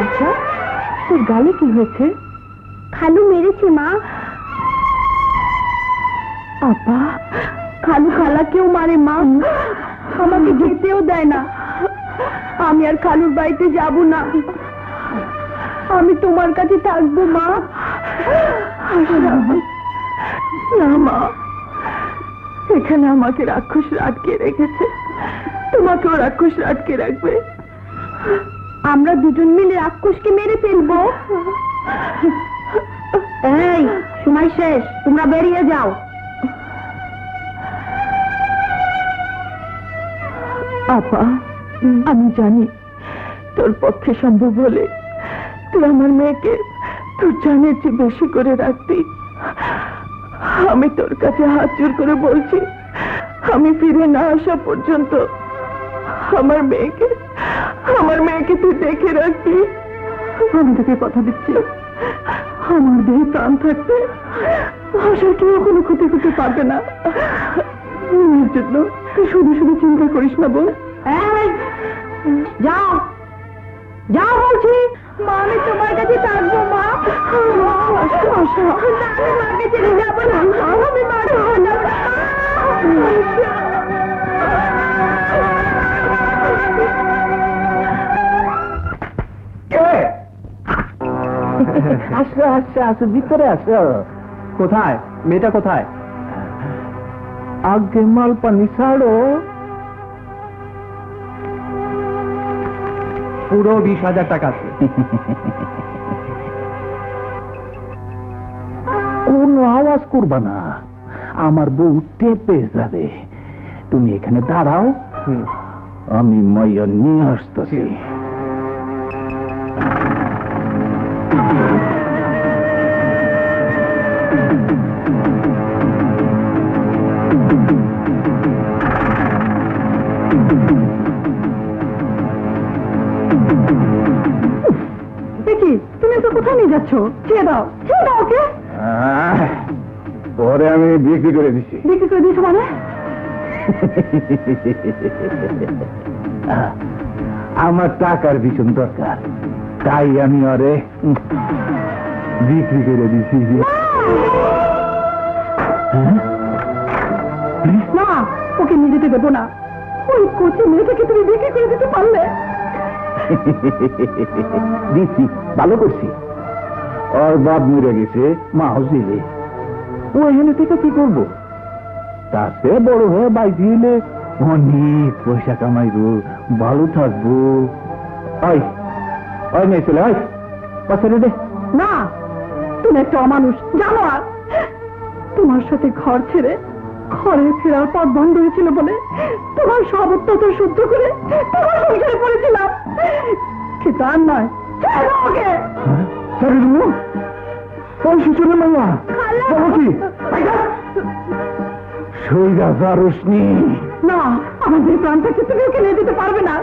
আচ্ছা তোর গালে কি হয়েছে? খালু মেরেছে মা। আপা খালু খালাকেও মারে মা। আমাকে যেতেও দেয় না। আমি আর খালুর বাড়িতে যাব না। আমি তোমার কাছে থাকব মা। না মা। এখানে আমাকে রাক্ষস আটকে রেখেছে। তোমাকেও রাক্ষস আটকে রাখবে। আমরা দুজন মিলে রাক্ষসকে মেরে ফেলব। এই সময় শেষ। তোমরা বেরিয়ে যাও। আপা আমি জানি তোর পক্ষে সম্ভব হলে তুই আমার মেয়েকে তোর জানের চেয়ে বেশি করে রাখতি। আমি তোর কাছে হাত জোর করে বলছি আমি ফিরে না আসা পর্যন্ত আমার মেয়েকে আমার মেয়েকে তুই দেখে রাখবি। আমি তোকে কথা দিচ্ছি আমার দেহে প্রাণ থাকতে আশা কেউ কোনো ক্ষতি করতে পারবে না। মেয়ের জন্য তুই শুধু শুধু চিন্তা করিস না বল। যাও। যাও বলছি। মা আমি তোমার কাছে থাকব মা। আশা আশা মাকে ছেড়ে আসো আসো আসো ভিতরে আসো কোথায়? মেয়েটা কোথায়? আগে মাল পানি ছাড়ো। পুরো বিশ হাজার টাকা আছে। কোনো আওয়াজ করবা না। আমার বউ টেপে যাবে। তুমি এখানে দাঁড়াও। আমি মাইয়া নিয়ে আসতেছি। দেখি তুমি তো কোথায় নিয়ে যাচ্ছ? ছেড়ে দাও। ছেড়ে দাও ওকে। পরে আমি বিক্রি করে দিছি। বিক্রি করে দিয়েছ মানে? আমার টাকার ভীষণ দরকার। তাই আমি ওরে বিক্রি করে দিছি? না ওকে নিয়ে যেতে দেবো না। ওই কোচি মেয়েটাকে তুমি বিক্রি করে দিতে পারলে। দিচ্ছি ভালো করছি। ওর বাপ মরে গেছে মা হসিলে ও এখানে থেকে কি করব? তাতে বড় হয়ে বাইতে এলে অনেক পয়সা কামাইবো ভালো থাকব। ওই ওই মেয়ে ছেলে ওই পাশে দে। না তুমি একটা অমানুষ জানো আর তোমার সাথে ঘর ছেড়ে ঘরে ফেরার পথ বন্ধ হয়েছিল বলে তোমার সব অত্যাচার সহ্য করে তোমার সংসারে পড়েছিলাম। কিন্তু আর নয় ওকে ওই শিশুরে মাইয়া বলো কি? সইরা পারসনি না। আমাদের প্রাণটাকে তুমি ওকে নিয়ে যেতে পারবে না।